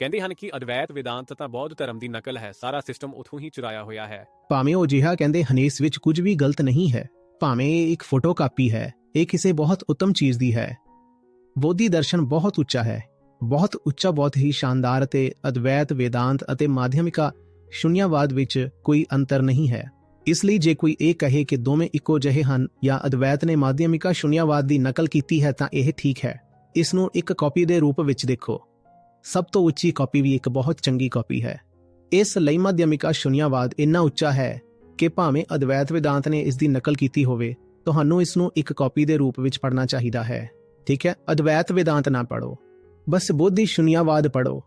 ਕਹਿੰਦੇ ਹਨ ਕਿ ਅਦਵੈਤ ਵੇਦਾਂਤ ਤਾਂ ਬੌਧ ਧਰਮ ਦੀ ਨਕਲ ਹੈ, ਸਾਰਾ ਸਿਸਟਮ ਉਥੋਂ ਹੀ ਚੁਰਾਇਆ ਹੋਇਆ ਹੈ। ਭਾਵੇਂ ਉਹ ਜਿਹਾ ਕਹਿੰਦੇ ਹਨ ਵਿੱਚ ਕੁਝ ਵੀ ਗਲਤ ਨਹੀਂ ਹੈ, ਭਾਵੇਂ ਇਹ ਇੱਕ ਫੋਟੋਕਾਪੀ ਹੈ, ਇਹ ਕਿਸੇ ਬਹੁਤ ਉੱਤਮ ਚੀਜ਼ ਦੀ ਹੈ। ਬੋਧੀ ਦਰਸ਼ਨ ਬਹੁਤ ਉੱਚਾ ਹੈ, ਬਹੁਤ ਉੱਚਾ ਬਹੁਤ ਹੀ ਸ਼ਾਨਦਾਰ ਅਤੇ ਅਦਵੈਤ ਵੇਦਾਂਤ ਅਤੇ ਮਾਧਿਅਮਿਕਾ ਸ਼ੂਨਿਆਵਾਦ ਵਿੱਚ ਕੋਈ ਅੰਤਰ ਨਹੀਂ ਹੈ। ਇਸ ਲਈ ਜੇ ਕੋਈ ਇਹ ਕਹੇ ਕਿ ਦੋਵੇਂ ਇੱਕੋ ਜਿਹੇ ਹਨ ਜਾਂ ਅਦਵੈਤ ਨੇ ਮਾਧਿਅਮਿਕਾ ਸ਼ੂਨਿਆਵਾਦ ਦੀ ਨਕਲ ਕੀਤੀ ਹੈ ਤਾਂ ਇਹ ਠੀਕ ਹੈ। ਇਸ ਨੂੰ ਇੱਕ ਕਾਪੀ ਦੇ ਰੂਪ ਵਿੱਚ ਦੇਖੋ। ਸਭ ਤੋਂ ਉੱਚੀ ਕਾਪੀ ਵੀ ਇੱਕ ਬਹੁਤ ਚੰਗੀ ਕਾਪੀ ਹੈ। ਇਸ ਲਈ ਮਾਧਿਅਮਿਕਾ ਸ਼ੂਨਿਆਵਾਦ ਇੰਨਾ ਉੱਚਾ ਹੈ ਕਿ ਭਾਵੇਂ ਅਦਵੈਤ ਵਿਦਾਂਤ ਨੇ ਇਸ ਦੀ ਨਕਲ ਕੀਤੀ ਹੋਵੇ, ਤੁਹਾਨੂੰ ਇਸ ਨੂੰ ਇੱਕ ਕਾਪੀ ਦੇ ਰੂਪ ਵਿੱਚ ਪੜ੍ਹਨਾ ਚਾਹੀਦਾ ਹੈ। ਠੀਕ ਹੈ, ਅਦਵੈਤ ਵਿਦਾਂਤ ਨਾ ਪੜੋ ਬਸ ਬੋਧੀ ਸ਼ੂਨਿਆਵਾਦ ਪੜੋ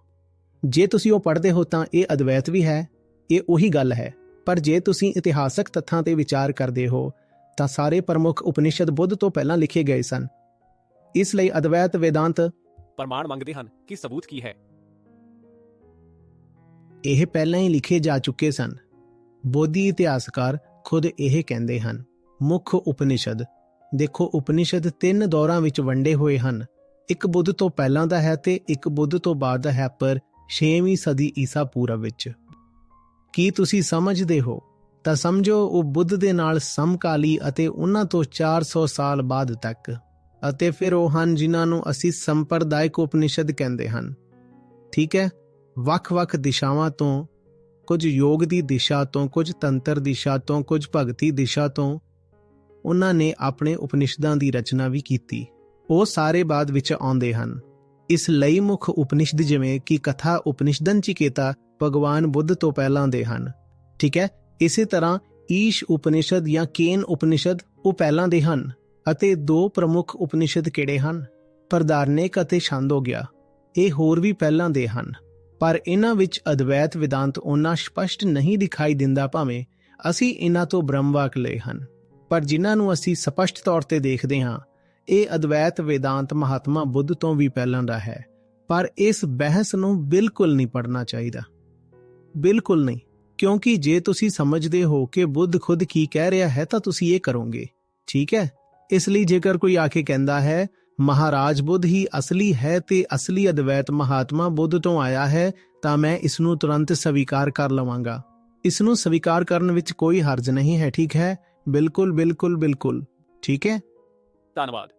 ਜੇ ਤੁਸੀਂ ਉਹ ਪੜ੍ਹਦੇ ਹੋ ਤਾਂ ਇਹ ਅਦਵੈਤ ਵੀ ਹੈ, ਇਹ ਉਹੀ ਗੱਲ ਹੈ। ਪਰ ਜੇ ਤੁਸੀਂ ਇਤਿਹਾਸਕ ਤੱਥਾਂ ਤੇ ਵਿਚਾਰ ਕਰਦੇ ਹੋ, ਤਾਂ ਸਾਰੇ ਪ੍ਰਮੁੱਖ ਉਪਨਿਸ਼ਦ ਬੁੱਧ ਤੋਂ ਪਹਿਲਾਂ ਲਿਖੇ ਗਏ ਸਨ। ਇਸ ਲਈ ਅਦਵੈਤ ਵੇਦਾਂਤ ਪ੍ਰਮਾਣ ਮੰਗਦੇ ਹਨ ਕਿ ਸਬੂਤ ਕੀ ਹੈ। ਇਹ ਪਹਿਲਾਂ ਹੀ ਲਿਖੇ ਜਾ ਚੁੱਕੇ ਸਨ। ਬੋਧੀ ਇਤਿਹਾਸਕਾਰ ਖੁਦ ਇਹ ਕਹਿੰਦੇ ਹਨ। ਮੁੱਖ ਉਪਨਿਸ਼ਦ। ਦੇਖੋ, ਉਪਨਿਸ਼ਦ ਤਿੰਨ ਦੌਰਾਂ ਵਿੱਚ ਵੰਡੇ ਹੋਏ ਹਨ। ਇੱਕ ਬੁੱਧ ਤੋਂ ਪਹਿਲਾਂ ਦਾ ਹੈ ਤੇ ਇੱਕ ਬੁੱਧ ਤੋਂ ਬਾਅਦ ਦਾ ਹੈ, ਪਰ 6ਵੀਂ ਸਦੀ ਈਸਾ ਪੂਰਵ ਵਿੱਚ। ਕੀ ਤੁਸੀਂ ਸਮਝਦੇ ਹੋ? ਤਾਂ ਸਮਝੋ, ਉਹ ਬੁੱਧ ਦੇ ਨਾਲ ਸਮਕਾਲੀ ਅਤੇ ਉਹਨਾਂ ਤੋਂ 400 ਸਾਲ ਬਾਅਦ ਤੱਕ। ਅਤੇ ਫਿਰ ਉਹ ਹਨ ਜਿਨ੍ਹਾਂ ਨੂੰ ਅਸੀਂ ਸੰਪਰਦਾਇਕ ਉਪਨਿਸ਼ਦ ਕਹਿੰਦੇ ਹਨ। ਠੀਕ ਹੈ? ਵੱਖ-ਵੱਖ ਦਿਸ਼ਾਵਾਂ ਤੋਂ, ਕੁਝ ਯੋਗ ਦੀ ਦਿਸ਼ਾ ਤੋਂ, ਕੁਝ ਤੰਤਰ ਦਿਸ਼ਾ ਤੋਂ, ਕੁਝ ਭਗਤੀ ਦਿਸ਼ਾ ਤੋਂ, ਉਹਨਾਂ ਨੇ ਆਪਣੇ ਉਪਨਿਸ਼ਦਾਂ ਦੀ ਰਚਨਾ ਵੀ ਕੀਤੀ। ਉਹ ਸਾਰੇ ਬਾਅਦ ਵਿੱਚ ਆਉਂਦੇ ਹਨ। ਇਸ ਲਈ ਮੁੱਖ ਉਪਨਿਸ਼ਦ ਜਿਵੇਂ ਕਿ ਕਥਾ ਉਪਨਿਸ਼ਦਨ ਚਿਕੇਤਾ ਭਗਵਾਨ ਬੁੱਧ ਤੋਂ ਪਹਿਲਾਂ ਦੇ ਹਨ। ਠੀਕ ਹੈ? ਇਸੇ ਤਰ੍ਹਾਂ ਈਸ਼ ਉਪਨਿਸ਼ਦ ਜਾਂ ਕੇਨ ਉਪਨਿਸ਼ਦ ਉਹ ਪਹਿਲਾਂ ਦੇ ਹਨ। ਅਤੇ ਦੋ ਪ੍ਰਮੁੱਖ ਉਪਨਿਸ਼ਦ ਕਿਹੜੇ ਹਨ? ਪ੍ਰਧਾਰਨਿਕ ਅਤੇ ਛਾਂਦੋਗਿਆ ਇਹ ਹੋਰ ਵੀ ਪਹਿਲਾਂ ਦੇ ਹਨ। ਪਰ ਇਹਨਾਂ ਵਿੱਚ ਅਦਵੈਤ ਵਿਦਾਂਤ ਉਹਨਾਂ ਸਪਸ਼ਟ ਨਹੀਂ ਦਿਖਾਈ ਦਿੰਦਾ ਭਾਵੇਂ ਅਸੀਂ ਇਹਨਾਂ ਤੋਂ ਬ੍ਰਹਮਵਾਕ ਲਏ ਹਨ। ਪਰ ਜਿਨ੍ਹਾਂ ਨੂੰ ਅਸੀਂ ਸਪਸ਼ਟ ਤੌਰ ਤੇ ਦੇਖਦੇ ਹਾਂ, ਇਹ ਅਦਵੈਤ ਵੇਦਾਂਤ ਮਹਾਤਮਾ ਬੁੱਧ ਤੋਂ ਵੀ ਪਹਿਲਾਂ ਦਾ ਹੈ। ਪਰ ਇਸ ਬਹਿਸ ਨੂੰ ਬਿਲਕੁਲ ਨਹੀਂ ਪੜਨਾ ਚਾਹੀਦਾ। ਬਿਲਕੁਲ ਨਹੀਂ, ਕਿਉਂਕਿ ਜੇ ਤੁਸੀਂ ਸਮਝਦੇ ਹੋ ਕਿ ਬੁੱਧ ਖੁਦ ਕੀ ਕਹਿ ਰਿਹਾ ਹੈ ਤਾਂ ਤੁਸੀਂ ਇਹ ਕਰੋਗੇ। ਠੀਕ ਹੈ? ਇਸ ਲਈ ਜੇਕਰ ਕੋਈ ਆ ਕੇ ਕਹਿੰਦਾ ਹੈ, ਮਹਾਰਾਜ ਬੁੱਧ ਹੀ ਅਸਲੀ ਹੈ ਤੇ ਅਸਲੀ ਅਦਵੈਤ ਮਹਾਤਮਾ ਬੁੱਧ ਤੋਂ ਆਇਆ ਹੈ, ਤਾਂ ਮੈਂ ਇਸ ਨੂੰ ਤੁਰੰਤ ਸਵੀਕਾਰ ਕਰ ਲਵਾਂਗਾ। ਇਸ ਨੂੰ ਸਵੀਕਾਰ ਕਰਨ ਵਿੱਚ ਕੋਈ ਹਰਜ ਨਹੀਂ ਹੈ, ਠੀਕ ਹੈ? ਬਿਲਕੁਲ ਬਿਲਕੁਲ ਬਿਲਕੁਲ। ਠੀਕ ਹੈ? ਧੰਨਵਾਦ।